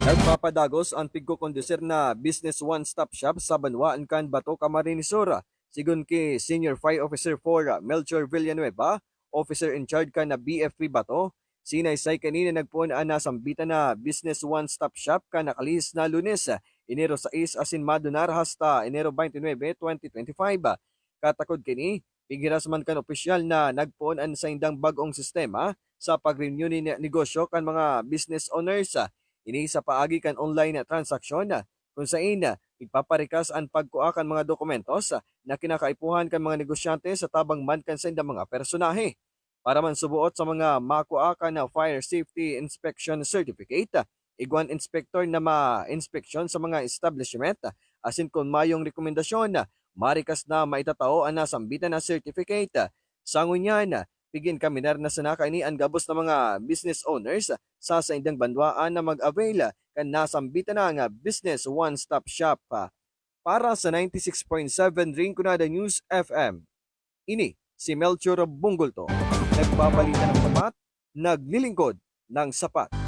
Nagpapadagos ang pigkukondusir na Business One-Stop Shop sa Banwaan Can Bato, Camarines Sur. Sigun kay Senior Fire Officer 4 Melchor Villanueva, Officer in Charge ka na BFP Bato, sinaysay kanina nagpuan na sambitan na Business One-Stop Shop ka nakalihis na lunes, Enero 6 asin madunar hasta Enero 29, 2025. Katakod kini, pigiras man kan opisyal na nagpuan an sa indang bagong sistema sa pag-renew ni negosyo kan mga business owners ini sa paagi kan online na transaksyon kung saan na ipaparikas ang pagkuha kan mga dokumentos na kinakaipuhan kan mga negosyante sa tabang man kan sa mga personahe. Para man subuot sa mga makuha kan na Fire Safety Inspection Certificate, iguan inspector na ma-inspeksyon sa mga establishment, asin kung mayong rekomendasyon marikas na maitatao ang nasambitan na certificate. Sa ngunyan, pigin kaminar na sanaka ini ang gabos na mga business owners sa sa indang bandwaan na mag-avail kan nasambitan na nga business one-stop shop pa. Para sa 96.7 Rinconada News FM, ini si Melchor Bungulto. Nagbabalita ng sapat, naglilingkod ng sapat.